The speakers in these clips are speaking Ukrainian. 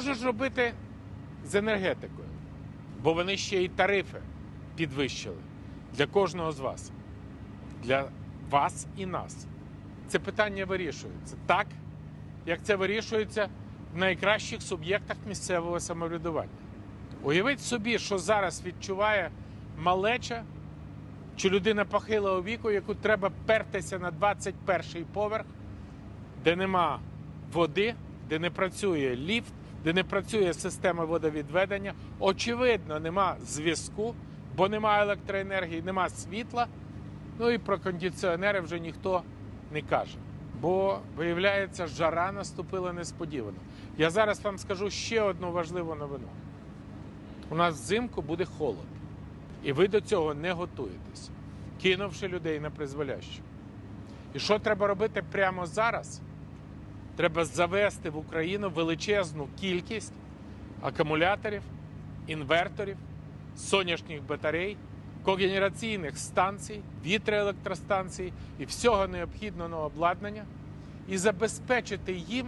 Що ж робити з енергетикою? Бо вони ще й тарифи підвищили для кожного з вас, для вас і нас. Це питання вирішується так, як це вирішується в найкращих суб'єктах місцевого самоврядування. Уявіть собі, що зараз відчуває малеча чи людина похилого віку, яку треба пертися на 21 поверх, де нема води, де не працює ліфт, де не працює система водовідведення. Очевидно, нема зв'язку, бо нема електроенергії, нема світла. Ну і про кондиціонери вже ніхто не каже. Бо, виявляється, жара наступила несподівано. Я зараз вам скажу ще одну важливу новину. У нас взимку буде холод. І ви до цього не готуєтесь, кинувши людей на призволяще. І що треба робити прямо зараз? Треба завести в Україну величезну кількість акумуляторів, інверторів, сонячних батарей, когенераційних станцій, вітроелектростанцій і всього необхідного обладнання і забезпечити їм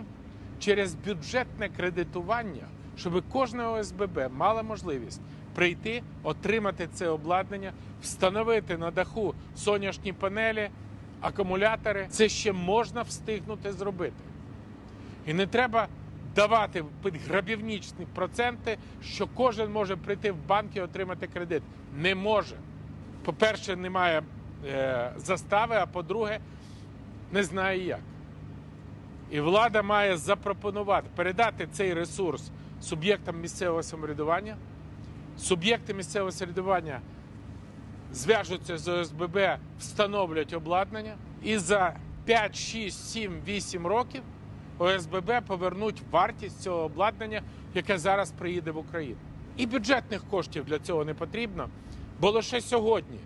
через бюджетне кредитування, щоб кожна ОСББ мала можливість прийти, отримати це обладнання, встановити на даху сонячні панелі, акумулятори. Це ще можна встигнути зробити. І не треба давати під грабівнічні проценти, що кожен може прийти в банк і отримати кредит. Не може. По-перше, немає е, застави, а по-друге, не знає як. І влада має запропонувати, передати цей ресурс суб'єктам місцевого самоврядування. Суб'єкти місцевого самоврядування зв'яжуться з ОСББ, встановлять обладнання, і за 5, 6, 7, 8 років ОСББ повернуть вартість цього обладнання, яке зараз приїде в Україну. І бюджетних коштів для цього не потрібно, бо лише сьогодні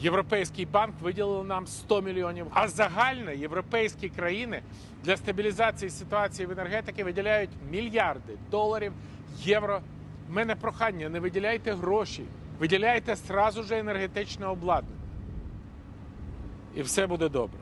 Європейський банк виділив нам 100 мільйонів. А загально європейські країни для стабілізації ситуації в енергетиці виділяють мільярди доларів, євро. У мене прохання, не виділяйте гроші, виділяйте сразу же енергетичне обладнання. І все буде добре.